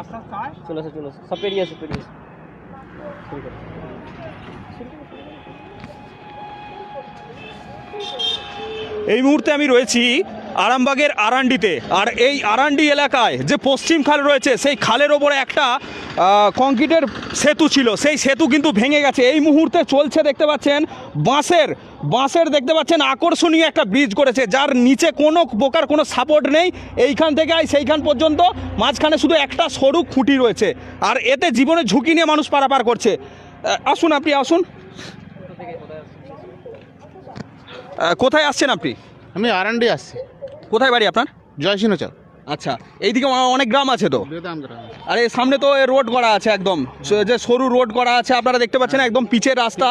আসুন। চলে আসো চলে আসো। সব পেরিয়ে আসো পেরিয়ে আসো। শুরু করো। এই মুহূর্তে আমি রয়েছি আরামবাগের আরান্ডিতে। আর এই আরান্ডি এলাকায় যে পশ্চিম খাল রয়েছে, সেই খালের ওপরে একটা কংক্রিটের সেতু ছিল। সেই সেতু কিন্তু ভেঙে গেছে। এই মুহূর্তে চলছে দেখতে পাচ্ছেন, বাঁশের বাঁশের দেখতে পাচ্ছেন আকর্ষণীয় একটা ব্রিজ করেছে, যার নিচে কোনো প্রকার কোনো সাপোর্ট নেই। এইখান থেকে সেইখান পর্যন্ত, মাঝখানে শুধু একটা সরু খুঁটি রয়েছে। আর এতে জীবনের ঝুঁকি নিয়ে মানুষ পারাপার করছে। আসুন আপনি, আসুন। কোথায় আসছেন আপনি? আমি আরান্ডি আসছি। কোথায় বাড়ি আপনার? জয়সিংহচর আচ্ছা এইদিকে অনেক গ্রাম আছে তো? আর সামনে তো রোড করা আছে একদম। যে সরু রোড করা আছে আপনারা দেখতে পাচ্ছেন একদম পিচের রাস্তা।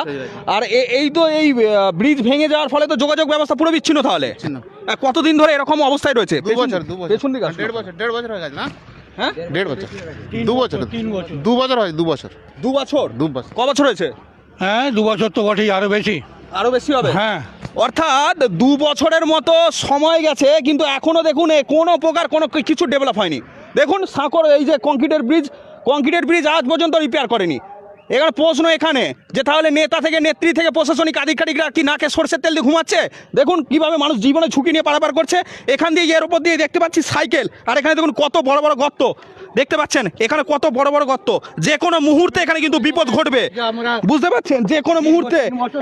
আর এ- এই তো এই ব্রিজ ভেঙে যাওয়ার ফলে তো যোগাযোগ ব্যবস্থা পুরো বিচ্ছিন্ন তাহলে। কতদিন ধরে এরকম অবস্থায় রয়েছে? দু বছর দু বছর। পেছন দিকে দেড় বছর দেড় বছর হয়ে গেছে না? হ্যাঁ? দেড় বছর। দু বছর। বছর। দু বছর হয় দু বছর। দু বছর? দু বছর। ক বছর হয়েছে? হ্যাঁ দু বছর তো বটেই আরও বেশি। আরও বেশি হবে? হ্যাঁ। অর্থাৎ দু বছরের মতো সময় গেছে, কিন্তু এখনও দেখুন কোনো প্রকার কোনো কিছু ডেভেলপ হয়নি। দেখুন সাঁকর এই যে কংক্রিটের ব্রিজ কংক্রিটের ব্রিজ আজ পর্যন্ত রিপেয়ার করেনি। এখানে প্রশ্ন এখানে, যে তাহলে নেতা থেকে নেত্রী থেকে প্রশাসনিক আধিকারিকরা কি নাকে সরষের তেল দিয়ে ঘুমাচ্ছে? দেখুন কীভাবে মানুষ জীবনে ঝুঁকি নিয়ে পারাপার করছে। এখান দিয়ে, এর উপর দিয়ে দেখতে পাচ্ছি সাইকেল, আর এখানে দেখুন কত বড় বড় গর্ত। দেখতে পাচ্ছেন? এখানে কত বড় বড় গর্ত। যে কোনো মুহূর্তে এখানে কিন্তু বিপদ ঘটবে। বুঝতে পারছেন? যে কোনো মুহূর্তে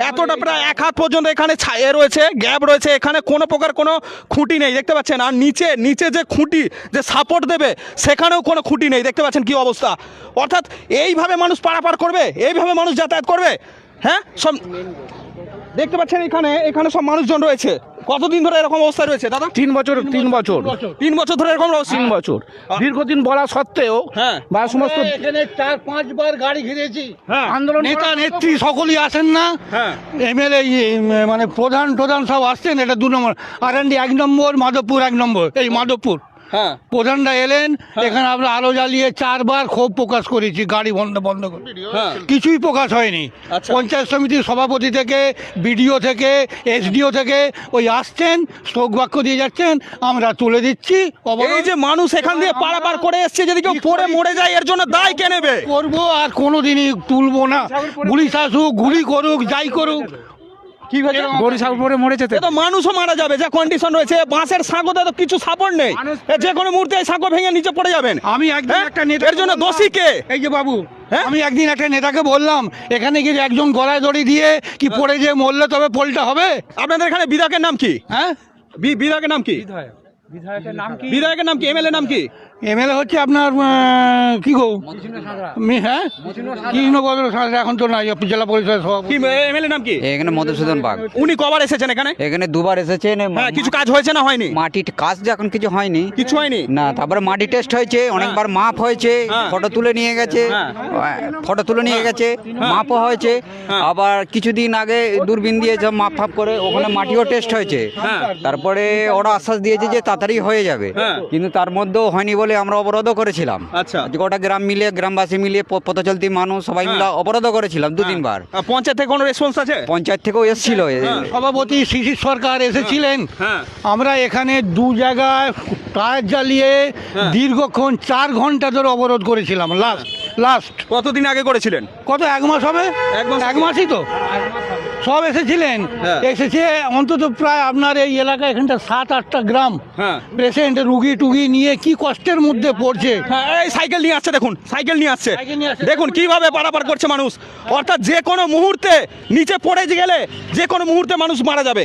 এতটা প্রায় এক হাত পর্যন্ত এখানে ছায়ে রয়েছে গ্যাপ রয়েছে। এখানে কোনো প্রকার কোনো খুঁটি নেই দেখতে পাচ্ছেন? আর নিচে নিচে যে খুঁটি যে সাপোর্ট দেবে সেখানেও কোনো খুঁটি নেই দেখতে পাচ্ছেন কি অবস্থা? অর্থাৎ এইভাবে মানুষ পারাপার করবে? এইভাবে মানুষ যাতায়াত করবে? হ্যাঁ? সব দেখতে পাচ্ছেন এখানে এখানে সব মানুষজন রয়েছে। কতদিন ধরে এরকম অবস্থা রয়েছে দাদা? তিন বছর তিন বছর তিন বছর। ধরে এরকম তিন বছর। দীর্ঘদিন বলা সত্ত্বেও হ্যাঁ। বা সমস্ত এখানে চার পাঁচবার গাড়ি ঘিরেছি। হ্যাঁ। আন্দোলন নেতা নেত্রী সকলেই আসেন না? হ্যাঁ। এমএলএ মানে প্রধান প্রধান সব আসছেন। এটা দু নম্বর আর এক নম্বর মাধবপুর এক নম্বর। এই মাধবপুর। হ্যাঁ। প্রধানরা এলেন এখানে আমরা আলো জ্বালিয়ে চারবার ক্ষোভ প্রকাশ করেছি গাড়ি বন্ধ বন্ধ করে। হ্যাঁ। কিছুই প্রকাশ হয়নি। আচ্ছা। পঞ্চায়েত সমিতির সভাপতি থেকে বিডিও থেকে এসডিও থেকে ওই আসছেন শোক বাক্য দিয়ে যাচ্ছেন আমরা তুলে দিচ্ছি এই যে মানুষ এখান দিয়ে পারাপার করে এসছে যদি কেউ পড়ে মরে যায় এর জন্য দায় কে নেবে? করব আর কোনোদিনই তুলবো না। পুলিশ আসুক গুলি করুক যাই করুক কি হয়েছে বরিশালপুরে মরেছে তো। মানুষও মারা যাবে যা কন্ডিশন রয়েছে বাঁশের সাঁকোতে তো কিছু সাপোর্ট নেই। যে কোনো মুহূর্তে এই সাঁকো ভেঙে নিচে পড়ে যাবেন। আমি একদিন হ্যাঁ? একটা নেতা এর জন্য দোষী কে? এই যে বাবু হ্যাঁ? আমি একদিন একটা নেতাকে বললাম এখানে কি একজন গলায় দড়ি দিয়ে কি পড়ে যে মরলে তবে পোলটা হবে? আপনাদের এখানে বিধায়কের নাম কি? হ্যাঁ? বি- বিধায়কের নাম কি? বিধায়কের নাম কি? এমএলএ নাম কি? এমএলএ হচ্ছে আপনার কি গো? হ্যাঁ? এখন তো নাই জেলা পরিষদের সভাপতি। এমএলএ নাম কি? এখানে মধুসূদন বাগ। উনি কবার এসেছেন এখানে? এখানে দুবার এসেছেন। হ্যাঁ কিছু কাজ হয়েছে না হয়নি? মাটির কাজ এখন কিছু হয়নি। কিছু হয়নি? না তারপরে মাটি টেস্ট হয়েছে অনেকবার মাপ হয়েছে হ্যাঁ। ফটো তুলে নিয়ে গেছে হ্যাঁ। ফটো তুলে নিয়ে গেছে মাপও হয়েছে হ্যাঁ। আবার কিছুদিন আগে দূরবীন দিয়ে সব মাপ ফাপ করে ওখানে মাটিও টেস্ট হয়েছে। হ্যাঁ। তারপরে ওরা আশ্বাস দিয়েছে যে তাড়াতাড়ি হয়ে যাবে। হ্যাঁ। কিন্তু তার মধ্যেও হয়নি বলে আমরা অবরোধও করেছিলাম। আচ্ছা। গোটা গ্রাম মিলে গ্রামবাসী মিলে প- পথ চলতি মানুষ সবাই মিলে অবরোধও করেছিলাম দু তিনবার। পঞ্চায়েত থেকে কোনো রেসপন্স আছে? পঞ্চায়েত থেকেও এসেছিল সভাপতি শিশির সরকার এসেছিলেন। হ্যাঁ। আমরা এখানে দু জায়গায় টায়ার জ্বালিয়ে হ্যাঁ। দীর্ঘক্ষণ চার ঘণ্টা ধরে অবরোধ করেছিলাম লাস্ট লাস্ট কতদিন আগে করেছিলেন? কত এক মাস হবে? এক মাস এক মাসই তো। সব এসেছিলেন। হ্যাঁ। এসেছে অন্তত প্রায় আপনার এই এলাকা এখানটা সাত আটটা গ্রাম হ্যাঁ। পেশেন্ট রুগী টুগি নিয়ে কি কষ্টের মধ্যে পড়ছে। হ্যাঁ এই সাইকেল নিয়ে আসছে দেখুন সাইকেল নিয়ে আসছে। সাইকেল নিয়ে আসছে। দেখুন কীভাবে পারাপার করছে মানুষ। অর্থাৎ যে কোনো মুহূর্তে নিচে পড়ে গেলে যে কোনো মুহূর্তে মানুষ মারা যাবে।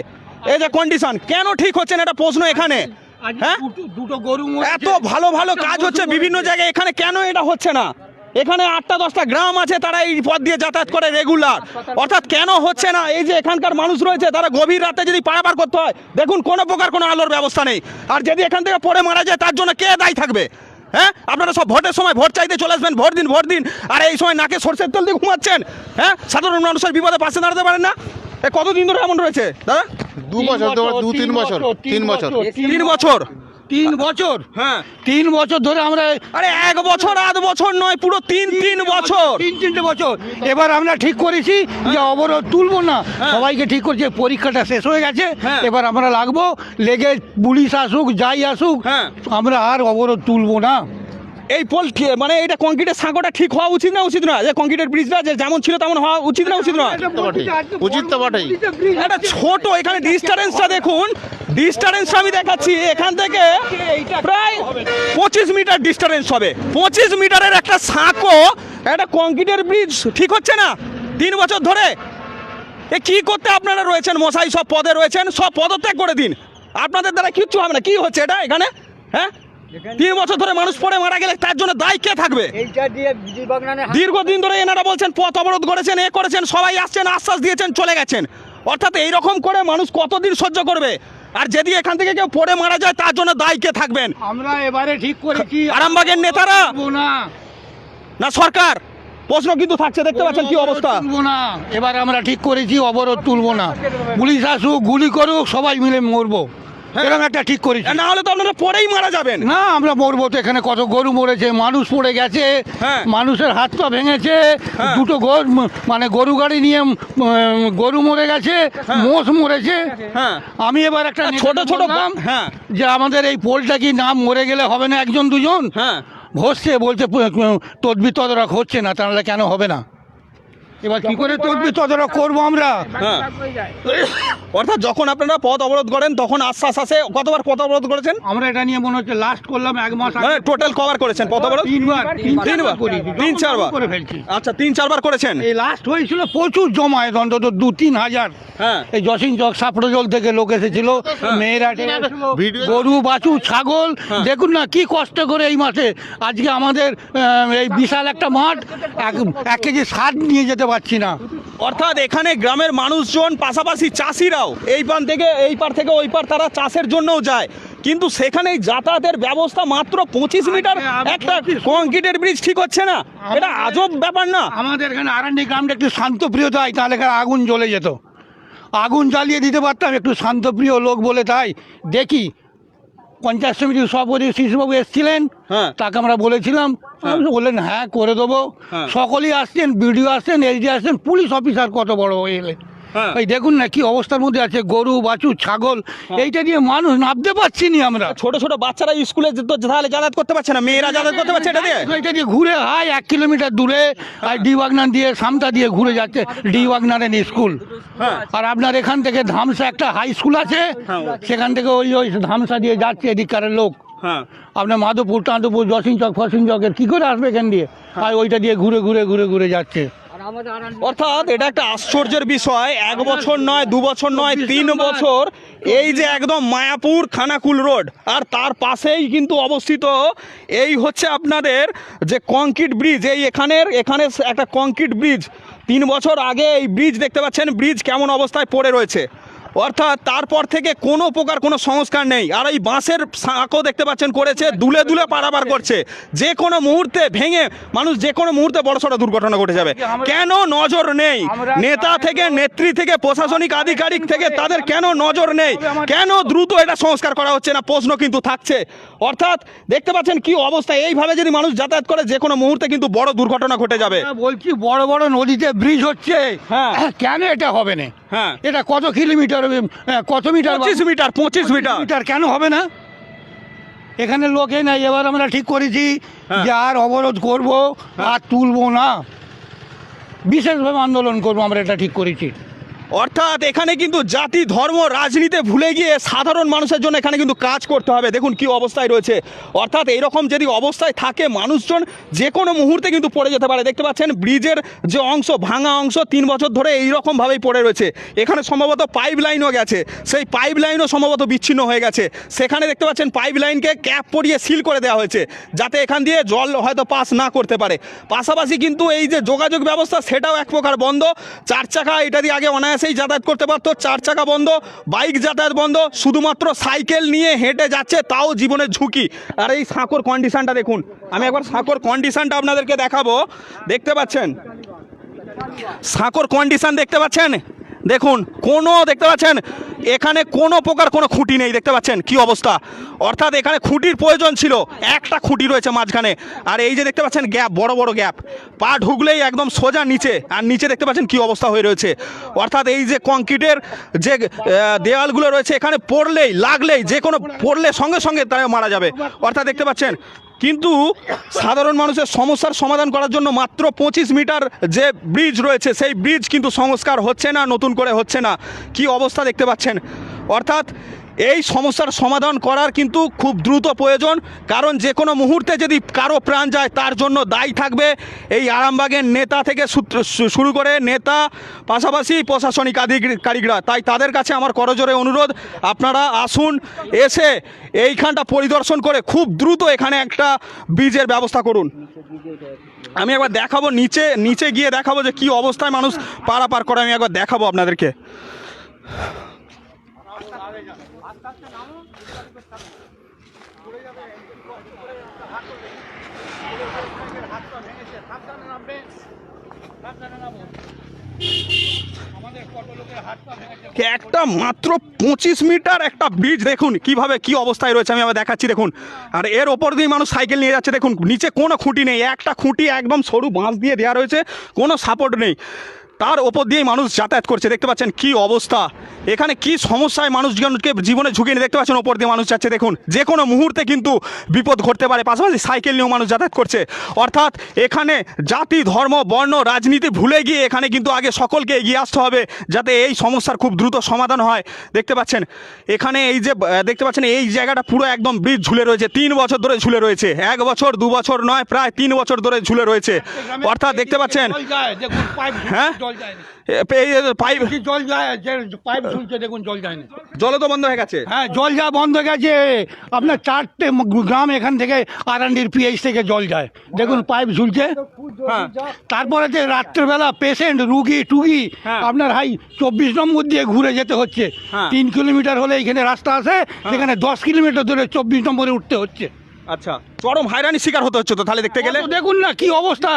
এই যে কন্ডিশন কেন ঠিক হচ্ছে না? এটা প্রশ্ন এখানে। হ্যাঁ? দুটো গরু এত ভালো ভালো কাজ হচ্ছে বিভিন্ন জায়গায়। এখানে কেন এটা হচ্ছে না? এখানে আটটা দশটা গ্রাম আছে তারা এই পথ দিয়ে যাতায়াত করে রেগুলার অর্থাৎ কেন হচ্ছে না এই যে এখানকার মানুষ রয়েছে তারা গভীর রাতে যদি পারাপার করতে হয় দেখুন কোনো প্রকার কোনো আলোর ব্যবস্থা নেই। আর যদি এখান থেকে পড়ে মারা যায় তার জন্য কে দায়ী থাকবে? হ্যাঁ? আপনারা সব ভোটের সময় ভোট চাইতে চলে আসবেন ভোট দিন ভোট দিন। আর এই সময় নাকে সরষের তেল দিয়ে ঘুমাচ্ছেন। হ্যাঁ? সাধারণ মানুষের বিপদে পাশে দাঁড়াতে পারেন না। এ কতদিন ধরে এমন রয়েছে? দাদা? দু বছর দু তিন বছর তিন বছর। তিন বছর? তিন বছর? হ্যাঁ। তিন বছর ধরে আমরা আরে এক বছর আধ বছর নয় পুরো তিন তিন বছর। তিন তিনটে বছর। এবার আমরা ঠিক করেছি যে অবরোধ তুলবো না। সবাইকে ঠিক করছে পরীক্ষাটা শেষ হয়ে গেছে। হ্যাঁ। এবার আমরা লাগবো লেগে পুলিশ আসুক যাই আসুক হ্যাঁ। আমরা আর অবরোধ তুলবো না। এই পোল মানে এটা কংক্রিটের সাঁকোটা ঠিক হওয়া উচিত না উচিত না যে কংক্রিটের ব্রিজটা যে যেমন ছিল তেমন হওয়া উচিত না উচিত না উচিত তো বটেই। একটা ছোট এখানে ডিস্টারেন্সটা দেখুন। ডিস্টারেন্সটা আমি দেখাচ্ছি। এখান থেকে প্রায় পঁচিশ মিটার ডিস্টারেন্স হবে। পঁচিশ মিটারের একটা সাঁকো একটা কংক্রিটের ব্রিজ ঠিক হচ্ছে না? তিন বছর ধরে। এ কি করতে আপনারা রয়েছেন মশাই? সব পদে রয়েছেন সব পদত্যাগ করে দিন। আপনাদের দ্বারা কিচ্ছু হবে না। কি হচ্ছে এটা এখানে? হ্যাঁ? তিন বছর ধরে মানুষ পড়ে মারা গেলে তার জন্য দায় কে থাকবে? দীর্ঘদিন ধরে এনারা বলছেন পথ অবরোধ করেছেন এ করেছেন সবাই আসছেন আশ্বাস দিয়েছেন চলে গেছেন। অর্থাৎ এই রকম করে মানুষ কতদিন সহ্য করবে? আর যদি এখান থেকে কেউ পড়ে মারা যায় তার জন্য দায়ী কে থাকবেন? আমরা এবারে ঠিক করেছি আরামবাগের নেতারা? না। না সরকার প্রশ্ন কিন্তু থাকছে দেখতে পাচ্ছেন কি অবস্থা। তুলবো না। এবার আমরা ঠিক করেছি অবরোধ তুলবো না। পুলিশ আসুক গুলি করুক সবাই মিলে মরবো। এরকম একটা ঠিক করেছি। না হলে তো আপনারা পরেই মারা যাবেন। না আমরা মরবো তো এখানে কত গরু মরেছে মানুষ পড়ে গেছে হ্যাঁ। মানুষের হাত পা ভেঙেছে হ্যাঁ। দুটো গরু মানে গরু গাড়ি নিয়ে গরু মরে গেছে মোষ মরেছে। হ্যাঁ। আমি এবার একটা ছোট ছোট হ্যাঁ। যে আমাদের এই পোলটা কি নাম মরে গেলে হবে না একজন দুজন? হ্যাঁ। হচ্ছে বলছে তদবি তদারক হচ্ছে না তাহলে কেন হবে না? এবার কি করে তদবি তদারক করব আমরা? হ্যাঁ অর্থাৎ যখন আপনারা পথ অবরোধ করেন তখন আশ্বাস আসে। কতবার পথ অবরোধ করেছেন? আমরা এটা নিয়ে মনে হচ্ছে লাস্ট করলাম এক মাস আগে। মানে টোটাল কভার করেছেন পথ অবরোধ? তিনবার তিনবার তিন চারবার করে ফেলছি। আচ্ছা তিন চারবার করেছেন? এই লাস্ট হয়েছিল প্রচুর জমায়েত অন্তত দু তিন হাজার। হ্যাঁ। এই জসিন চক সাপড়জল থেকে লোক এসেছিল মেয়েরা গরু বাছু ছাগল। দেখুন না কি কষ্ট করে এই মাঠে আজকে আমাদের এই বিশাল একটা মাঠ এক এক কেজি সার নিয়ে যেতে পারছি না। অর্থাৎ এখানে গ্রামের মানুষজন পাশাপাশি চাষিরাও এই পার থেকে এই পার থেকে ওই পার তারা চাষের জন্যও যায়। কিন্তু সেখানে যাতায়াতের ব্যবস্থা মাত্র পঁচিশ মিটার। একটা কংক্রিটের ব্রিজ ঠিক হচ্ছে না। এটা আজব ব্যাপার না। আমাদের এখানে আরান্ডি গ্রামটা একটু শান্তপ্রিয় তাই তাহলে এখানে আগুন জ্বলে যেত। আগুন জ্বালিয়ে দিতে পারতাম একটু শান্তপ্রিয় লোক বলে তাই। দেখি পঞ্চায়েত সমিতির সভাপতি শিশুবাবু এসেছিলেন হ্যাঁ। তাকে আমরা বলেছিলাম বললেন হ্যাঁ করে দেবো হ্যাঁ। সকলেই আসছেন বিডিও আসছেন এসডি আসছেন পুলিশ অফিসার কত বড় হয়ে এলেন হ্যাঁ। এই দেখুন না কি অবস্থার মধ্যে আছে গরু বাছুর ছাগল এইটা দিয়ে মানুষ নামতে পারছি নি আমরা। ছোট ছোট বাচ্চারা স্কুলে তাহলে যাতায়াত করতে পারছে না মেয়েরা যাতায়াত করতে পারছে এটা দিয়ে? এটা দিয়ে ঘুরে হয় এক কিলোমিটার দূরে আর ডি ওয়াগনার দিয়ে সামটা দিয়ে ঘুরে যাচ্ছে ডি ওয়াগনারের স্কুল। হ্যাঁ। আর আপনার এখান থেকে ধামসা একটা হাই স্কুল আছে হ্যাঁ। সেখান থেকে ওই ওই ধামসা দিয়ে যাচ্ছে এদিককারের লোক। হ্যাঁ। আপনার মাধবপুর টাঁদপুর জসিং চক ফসিং চকের কী করে আসবে এখান দিয়ে? আর ওইটা দিয়ে ঘুরে ঘুরে ঘুরে ঘুরে যাচ্ছে। অর্থাৎ এটা একটা আশ্চর্যের বিষয় এক বছর নয় দু বছর নয় তিন বছর এই যে একদম মায়াপুর খানাকুল রোড আর তার পাশেই কিন্তু অবস্থিত এই হচ্ছে আপনাদের যে কংক্রিট ব্রিজ এই এখানের এখানে একটা কংক্রিট ব্রিজ তিন বছর আগে এই ব্রিজ দেখতে পাচ্ছেন ব্রিজ কেমন অবস্থায় পড়ে রয়েছে। অর্থাৎ তারপর থেকে কোনো প্রকার কোনো সংস্কার নেই। আর এই বাঁশের সাঁকো দেখতে পাচ্ছেন করেছে দুলে দুলে পারাবার করছে। যে কোনো মুহূর্তে ভেঙে মানুষ যে কোনো মুহূর্তে বড় সড়ো দুর্ঘটনা ঘটে যাবে। কেন নজর নেই? নেতা থেকে নেত্রী থেকে প্রশাসনিক আধিকারিক থেকে তাদের কেন নজর নেই? কেন দ্রুত এটা সংস্কার করা হচ্ছে না? প্রশ্ন কিন্তু থাকছে। অর্থাৎ দেখতে পাচ্ছেন কি অবস্থা? এইভাবে যদি মানুষ যাতায়াত করে যে কোনো মুহূর্তে কিন্তু বড় দুর্ঘটনা ঘটে যাবে। বলছি বড় বড় নদীতে ব্রিজ হচ্ছে। হ্যাঁ। কেন এটা হবে না? হ্যাঁ। এটা কত কিলোমিটার কত মিটার পঁচিশ মিটার পঁচিশ মিটার। মিটার কেন হবে না? এখানে লোকে নাই এবার আমরা ঠিক করেছি হ্যাঁ। যে আর অবরোধ করব আর তুলবো না। বিশেষভাবে আন্দোলন করব আমরা এটা ঠিক করেছি। অর্থাৎ এখানে কিন্তু জাতি, ধর্ম, রাজনীতি ভুলে গিয়ে সাধারণ মানুষের জন্য এখানে কিন্তু কাজ করতে হবে। দেখুন কি অবস্থায় রয়েছে। অর্থাৎ এইরকম যদি অবস্থায় থাকে মানুষজন, যে কোনো মুহূর্তে কিন্তু পড়ে যেতে পারে। দেখতে পাচ্ছেন ব্রিজের যে অংশ, ভাঙা অংশ তিন বছর ধরে এই রকমভাবেই পড়ে রয়েছে। এখানে সম্ভবত পাইপ লাইনও গেছে। সেই পাইপ লাইনও সম্ভবত বিচ্ছিন্ন হয়ে গেছে। সেখানে দেখতে পাচ্ছেন পাইপ লাইনকে ক্যাপ পরিয়ে সিল করে দেওয়া হয়েছে, যাতে এখান দিয়ে জল হয়তো পাস না করতে পারে। পাশাপাশি কিন্তু এই যে যোগাযোগ ব্যবস্থা, সেটাও এক প্রকার বন্ধ। চার চাকা, এটা দিয়ে আগে অনায়াসেই যাতায়াত করতে পারতো। চার চাকা বন্ধ, বাইক যাতায়াত বন্ধ, শুধুমাত্র সাইকেল নিয়ে হেঁটে যাচ্ছে, তাও জীবনের ঝুঁকি। আর এই সাঁকোর কন্ডিশানটা দেখুন। আমি একবার সাঁকোর কন্ডিশানটা আপনাদেরকে দেখাবো। দেখতে পাচ্ছেন? সাঁকোর কন্ডিশান দেখতে পাচ্ছেন? দেখুন, কোনো, দেখতে পাচ্ছেন, এখানে কোনো প্রকার কোনো খুঁটি নেই, দেখতে পাচ্ছেন? কি অবস্থা? অর্থাৎ এখানে খুঁটির প্রয়োজন ছিল, একটা খুঁটি রয়েছে মাঝখানে। আর এই যে দেখতে পাচ্ছেন, গ্যাপ, বড় বড় গ্যাপ। পা ঢুকলেই একদম সোজা নিচে, আর নিচে দেখতে পাচ্ছেন কি অবস্থা হয়ে রয়েছে। অর্থাৎ এই যে কংক্রিটের যে দেওয়ালগুলো রয়েছে, এখানে পড়লেই, লাগলেই, যে কোনো পড়লে সঙ্গে সঙ্গে তারা মারা যাবে। অর্থাৎ দেখতে পাচ্ছেন কিন্তু সাধারণ মানুষের সমস্যার সমাধান করার জন্য মাত্র পঁচিশ মিটার যে ব্রিজ রয়েছে, সেই ব্রিজ কিন্তু সংস্কার হচ্ছে না, নতুন করে হচ্ছে না। কি অবস্থা দেখতে পাচ্ছেন? অর্থাৎ এই সমস্যার সমাধান করার কিন্তু খুব দ্রুত প্রয়োজন। কারণ যে কোনো মুহূর্তে যদি কারও প্রাণ যায়, তার জন্য দায়ী থাকবে এই আরামবাগের নেতা থেকে শুরু করে নেতা, পাশাপাশি প্রশাসনিক আধিকারিকরা তাই তাদের কাছে আমার করজোরে অনুরোধ, আপনারা আসুন, এসে এইখানটা পরিদর্শন করে খুব দ্রুত এখানে একটা ব্রিজের ব্যবস্থা করুন। আমি একবার দেখাবো নিচে নিচে গিয়ে দেখাবো যে কি অবস্থায় মানুষ পারাপার করে, আমি একবার দেখাবো আপনাদেরকে। একটা মাত্র পঁচিশ মিটার একটা ব্রিজ দেখুন কীভাবে কি অবস্থায় রয়েছে, আমি আবার দেখাচ্ছি, দেখুন। আর এর ওপর দিয়ে মানুষ সাইকেল নিয়ে যাচ্ছে, দেখুন, নিচে কোনো খুঁটি নেই, একটা খুঁটি একদম সরু বাঁশ দিয়ে দেওয়া রয়েছে, কোনো সাপোর্ট নেই। তার ওপর দিয়েই মানুষ যাতায়াত করছে। দেখতে পাচ্ছেন কি অবস্থা। এখানে কি সমস্যায় মানুষজনকে জীবনে ঝুঁকি নিয়ে দেখতে পাচ্ছেন ওপর দিয়ে মানুষ যাচ্ছে। দেখুন যে কোনো মুহূর্তে কিন্তু বিপদ ঘটতে পারে। পাশাপাশি সাইকেল নিয়েও মানুষ যাতায়াত করছে। অর্থাৎ এখানে জাতি ধর্ম বর্ণ রাজনীতি ভুলে গিয়ে এখানে কিন্তু আগে সকলকে এগিয়ে আসতে হবে যাতে এই সমস্যার খুব দ্রুত সমাধান হয়। দেখতে পাচ্ছেন এখানে এই যে দেখতে পাচ্ছেন এই জায়গাটা পুরো একদম ব্রিজ ঝুলে রয়েছে। তিন বছর ধরে ঝুলে রয়েছে। এক বছর দু বছর নয় প্রায় তিন বছর ধরে ঝুলে রয়েছে। অর্থাৎ দেখতে পাচ্ছেন হ্যাঁ? জল যায় না। এ- এই যে পাইপ কি জল যায়? পাইপ ঝুলছে দেখুন জল যায় না তো বন্ধ হয়ে গেছে। হ্যাঁ জল যা বন্ধ হয়ে গেছে। আপনার চারটে গ্রাম এখান থেকে আরান্ডির পিএইচ থেকে জল যায়। দেখুন পাইপ ঝুলছে। হ্যাঁ। তারপরে যে রাত্রেবেলা পেশেন্ট রুগী টুগি হ্যাঁ। আপনার হাই চব্বিশ নম্বর দিয়ে ঘুরে যেতে হচ্ছে। হ্যাঁ। তিন কিলোমিটার হলে এখানে রাস্তা আছে সেখানে দশ কিলোমিটার ধরে চব্বিশ নম্বরে উঠতে হচ্ছে। আচ্ছা। চরম হয়রানির শিকার হতে হচ্ছে তো তাহলে দেখতে গেলে? দেখুন না কি অবস্থা?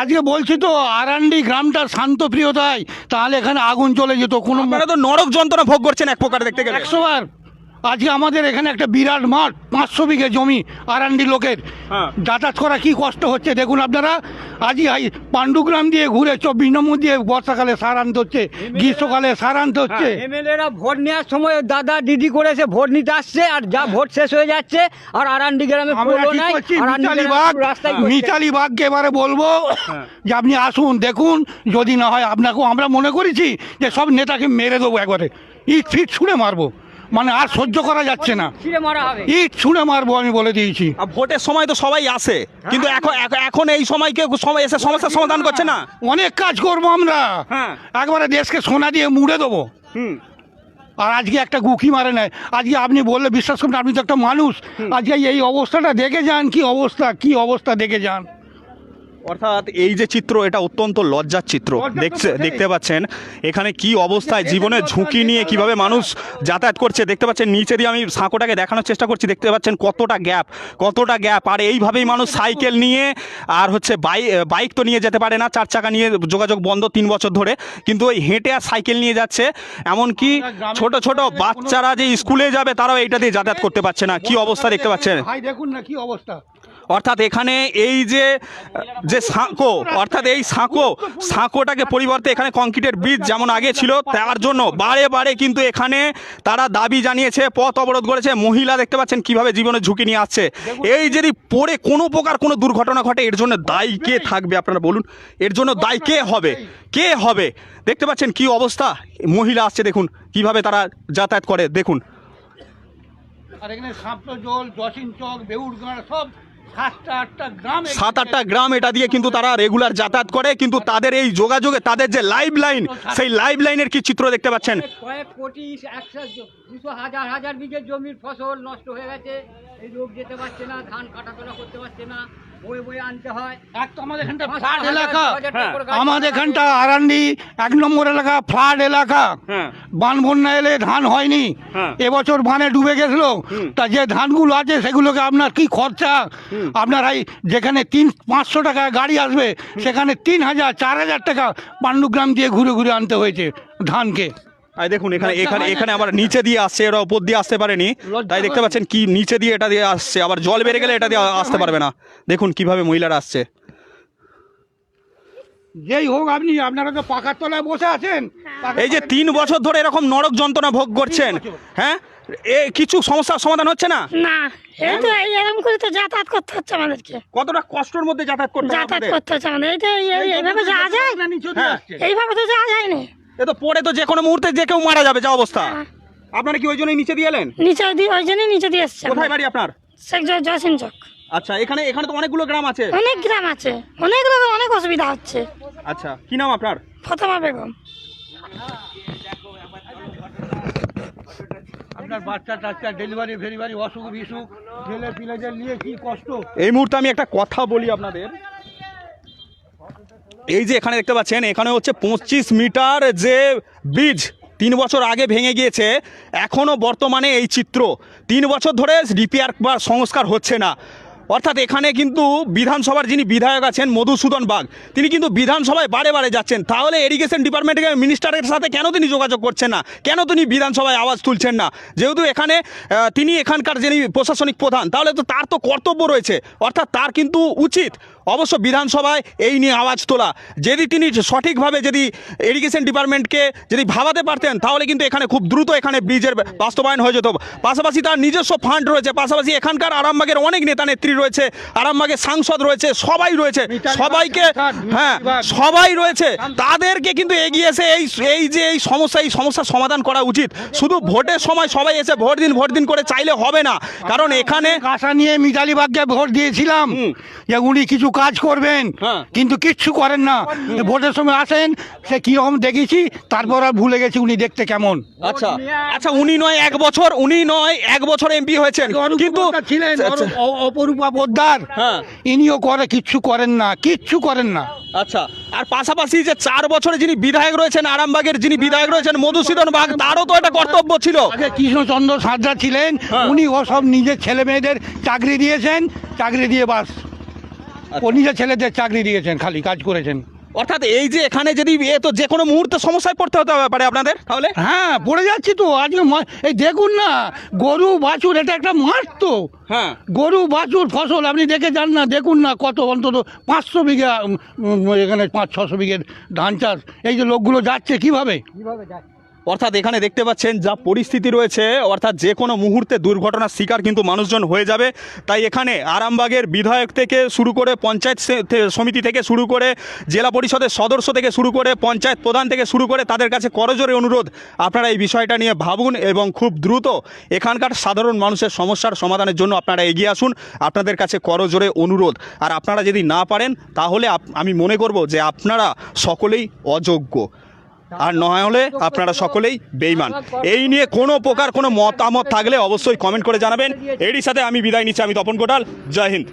আজকে বলছি তো আরান্ডি গ্রামটা শান্ত প্রিয়তায় তাহলে এখানে আগুন চলে যেত কোনো আপনারা তো নরক যন্ত্রণা ভোগ করছেন এক প্রকার দেখতে গেলে। একশো বার। আজকে আমাদের এখানে একটা বিরাট মাঠ পাঁচশো বিঘে জমি আরান্ডি লোকের। হ্যাঁ। যাতায়াত করা কি কষ্ট হচ্ছে দেখুন আপনারা? আজই পাণ্ডুগ্রাম দিয়ে ঘুরে চব্বিশ নম্বর দিয়ে বর্ষাকালে সার আনতে হচ্ছে গ্রীষ্মকালে সার আনতে হচ্ছে। এমএলএরা ভোট নেওয়ার সময় দাদা দিদি করেছে ভোট নিতে আসছে আর যা ভোট শেষ হয়ে যাচ্ছে আর আরান্ডি গ্রামে। মিতালি বাগকে এবারে বলব যে আপনি আসুন দেখুন যদি না হয় আপনাকেও আমরা মনে করেছি যে সব নেতাকে মেরে দেবো একবারে। ইট ফিট ছুঁড়ে মারবো। মানে আর সহ্য করা যাচ্ছে না। ইট ছুঁড়ে মারবো আমি বলে দিয়েছি। আর ভোটের সময় তো সবাই আসে। কিন্তু এখন এখন- এখন এই সময় কেউ সময় এসে সমস্যার সমাধান করছে না। অনেক কাজ করব আমরা। হ্যাঁ। একবারে দেশকে সোনা দিয়ে মুড়ে দেবো। হুম। আর আজকে একটা গুকি মারে নেয়। আজকে আপনি বললে বিশ্বাস করুন আপনি তো একটা মানুষ। আজকে এই অবস্থাটা দেখে যান কি অবস্থা কি অবস্থা দেখে যান। অর্থাৎ এই যে চিত্র এটা অত্যন্ত লজ্জার চিত্র। দেখছে দেখতে পাচ্ছেন এখানে কি অবস্থায় জীবনের ঝুঁকি নিয়ে কীভাবে মানুষ যাতায়াত করছে দেখতে পাচ্ছেন নিচে দিয়ে আমি সাঁকোটাকে দেখানোর চেষ্টা করছি দেখতে পাচ্ছেন কতটা গ্যাপ কতটা গ্যাপ। আর এইভাবেই মানুষ সাইকেল নিয়ে আর হচ্ছে বাইক বাইক তো নিয়ে যেতে পারে না চার চাকা নিয়ে যোগাযোগ বন্ধ তিন বছর ধরে কিন্তু ওই হেঁটে আর সাইকেল নিয়ে যাচ্ছে এমনকি ছোট ছোট বাচ্চারা যে স্কুলে যাবে তারাও এইটা দিয়ে যাতায়াত করতে পারছে না। কি অবস্থা দেখতে পাচ্ছেন? দেখুন না কি অবস্থা। অর্থাৎ এখানে এই যে যে সাঁকো, অর্থাৎ এই সাঁকো, সাঁকোটাকে পরিবর্তে এখানে কংক্রিটের ব্রিজ যেমন আগে ছিল, তার জন্য বারে বারে কিন্তু এখানে তারা দাবি জানিয়েছে, পথ অবরোধ করেছে। মহিলা দেখতে পাচ্ছেন কীভাবে জীবনের ঝুঁকি নিয়ে আসছে। এই যদি পড়ে কোনো প্রকার কোনো দুর্ঘটনা ঘটে, এর জন্য দায়ী কে থাকবে আপনারা বলুন? এর জন্য দায়ী কে হবে? কে হবে? দেখতে পাচ্ছেন কি অবস্থা? মহিলা আসছে দেখুন, কীভাবে তারা যাতায়াত করে, দেখুন। আর এখানে সাপটো জল দশিন চক বেউরগাঁ সব সাত আটটা গ্রাম এটা দিয়ে কিন্তু তারা রেগুলার যাতায়াত করে কিন্তু তাদের এই যোগাযোগে তাদের যে লাইভ লাইন সেই লাইভ লাইনের কি চিত্র দেখতে পাচ্ছেন? কয়েক কোটি একশো দুশো হাজার হাজার বিঘের জমির ফসল নষ্ট হয়ে গেছে। এই লোক যেতে পারছে না ধান কাটাতলা করতে পারছে না। বয়ে বয়ে আনতে হয়। এক তো আমাদের এখানটা ফ্লাড এলাকা। আমাদের এখানটা আরান্ডি এক নম্বর এলাকা ফ্লাড এলাকা। হ্যাঁ। বান বন্যা এলে ধান হয়নি। হ্যাঁ। এবছর বানে ডুবে গেছিল। তা যে ধানগুলো আছে সেগুলোকে আপনার কি খরচা? আপনার এই যেখানে তিন পাঁচশো টাকা গাড়ি আসবে সেখানে তিন হাজার চার হাজার টাকা পাণ্ডুগ্রাম দিয়ে ঘুরে ঘুরে আনতে হয়েছে ধানকে। আর দেখুন এখানে এখানে এখানে আবার নিচে দিয়ে আসছে এরা উপর দিয়ে আসতে পারেনি। তাই দেখতে পাচ্ছেন কি নিচে দিয়ে এটা দিয়ে আসছে। আবার জল বেড়ে গেলে এটা দিয়ে আসতে পারবে না। দেখুন কীভাবে মহিলারা আসছে। যেই হোক আপনি আপনারা তো পাকার তলায় বসে আছেন। এই যে তিন বছর ধরে এরকম নরক যন্ত্রণা ভোগ করছেন হ্যাঁ? এ কিছু সমস্যার সমাধান হচ্ছে না? না এই তো এই এরকম করে তো যাতায়াত করতে হচ্ছে আমাদেরকে। কতটা কষ্টের মধ্যে যাতায়াত করতে হয় যাতায়াত করতে হচ্ছে আমাদের। এই তো এই- এই- এইভাবে যাওয়া যায়? হ্যাঁ। এইভাবে তো যাওয়া যায় না এ তো পড়ে তো যে কোনো মুহূর্তে যে কেউ মারা যাবে যা অবস্থা। হ্যাঁ। আপনারা কি ওই জন্যই নিচে দিয়ে এলেন? নিচে দিয়ে ওই জন্যই নিচে দিয়ে এসছে কোথায় বাড়ি আপনার? শেখ জয় জয়সিং চক। আচ্ছা এখানে এখানে তো অনেকগুলো গ্রাম আছে। অনেক গ্রাম আছে। অনেক লোক অনেক অসুবিধা হচ্ছে। আচ্ছা কি নাম আপনার? ফতেমা বেগম। আপনার বাচ্চা টাচ্চা ডেলিভারি ফেলিভারি অসুখ বিসুখ ছেলে পিলেদের নিয়ে কি কষ্ট? এই মুহূর্তে আমি একটা কথা বলি আপনাদের। এই যে এখানে দেখতে পাচ্ছেন, এখানে হচ্ছে পঁচিশ মিটার যে ব্রিজ তিন বছর আগে ভেঙে গিয়েছে এখনও বর্তমানে এই চিত্র। তিন বছর ধরে রিপেয়ার বা সংস্কার হচ্ছে না। অর্থাৎ এখানে কিন্তু বিধানসভার যিনি বিধায়ক আছেন, মধুসূদন বাগ, তিনি কিন্তু বিধানসভায় বারে বারে যাচ্ছেন। তাহলে এরিগেশন ডিপার্টমেন্টের মিনিস্টারের সাথে কেন তিনি যোগাযোগ করছেন না? কেন তিনি বিধানসভায় আওয়াজ তুলছেন না? যেহেতু এখানে তিনি এখানকার যিনি প্রশাসনিক প্রধান, তাহলে তো তার তো কর্তব্য রয়েছে। অর্থাৎ তার কিন্তু উচিত অবশ্য বিধানসভায় এই নিয়ে আওয়াজ তোলা। যদি তিনি সঠিকভাবে যদি এরিগেশন ডিপার্টমেন্টকে যদি ভাবাতে পারতেন তাহলে কিন্তু এখানে খুব দ্রুত এখানে ব্রিজের বাস্তবায়ন হয়ে যেত। পাশাপাশি তার নিজস্ব ফান্ড রয়েছে। পাশাপাশি এখানকার আরামবাগের অনেক নেতা নেত্রী রয়েছে। আরামবাগের সাংসদ রয়েছে সবাই রয়েছে। সবাইকে হ্যাঁ সবাই রয়েছে। তাদেরকে কিন্তু এগিয়ে এসে এই এই যে এই সমস্যা এই সমস্যার সমাধান করা উচিত। শুধু ভোটের সময় সবাই এসে ভোট দিন ভোট দিন করে চাইলে হবে না। কারণ এখানে আশা নিয়ে মিতালি বাগকে ভোট দিয়েছিলাম। যে উনি কিছু কাজ করবেন। হ্যাঁ। কিন্তু কিচ্ছু করেন না। ভোটের সময় আসেন সে কীরকম দেখেছি তারপর আর ভুলে গেছি উনি দেখতে কেমন। আচ্ছা আচ্ছা উনি নয় এক বছর উনি নয় এক বছর এমপি হয়েছেন। কিন্তু ছিলেন আচ্ছা, অ- অপরূপা পোদ্দার। হ্যাঁ। ইনিও করে কিচ্ছু করেন না কিচ্ছু করেন না। আচ্ছা আর পাশাপাশি যে চার বছরে যিনি বিধায়ক রয়েছেন আরামবাগের যিনি বিধায়ক রয়েছেন মধুসূদন বাগ তারও তো একটা কর্তব্য ছিল। কৃষ্ণচন্দ্র সাঁতরা ছিলেন হ্যাঁ। উনি ও সব নিজের ছেলে মেয়েদের চাকরি দিয়েছেন চাকরি দিয়ে বাস। আচ্ছা। ও নিজের ছেলেদের চাকরি দিয়েছেন খালি কাজ করেছেন। অর্থাৎ এই যে এখানে যদি এ তো যে কোনো মুহূর্তে সমস্যায় পড়তে হতে পারে আপনাদের তাহলে? হ্যাঁ পড়ে যাচ্ছি তো আজকে ম- এই দেখুন না গরু বাছুর এটা একটা মাঠ তো। হ্যাঁ। গরু বাছুর ফসল আপনি দেখে যান না দেখুন না কত অন্তত পাঁচশো বিঘা এখানে পাঁচ ছশো বিঘের ধান চাষ। এই যে লোকগুলো যাচ্ছে কীভাবে? অর্থাৎ এখানে দেখতে পাচ্ছেন যা পরিস্থিতি রয়েছে, অর্থাৎ যে কোনো মুহূর্তে দুর্ঘটনার শিকার কিন্তু মানুষজন হয়ে যাবে। তাই এখানে আরামবাগের বিধায়ক থেকে শুরু করে পঞ্চায়েত সমিতি থেকে শুরু করে জেলা পরিষদের সদস্য থেকে শুরু করে পঞ্চায়েত প্রধান থেকে শুরু করে তাদের কাছে করজোরে অনুরোধ। আপনারা এই বিষয়টা নিয়ে ভাবুন এবং খুব দ্রুত এখানকার সাধারণ মানুষের সমস্যার সমাধানের জন্য আপনারা এগিয়ে আসুন। আপনাদের কাছে করজোরে অনুরোধ। আর আপনারা যদি না পারেন, তাহলে আমি মনে করব যে আপনারা সকলেই অযোগ্য। আর নয় হলে আপনারা সকলেই বেইমান এই নিয়ে কোনো প্রকার কোনো মতামত থাকলে অবশ্যই কমেন্ট করে জানাবেন। এরই সাথে আমি বিদায় নিচ্ছি, আমি তপন কোটাল। জয় হিন্দ।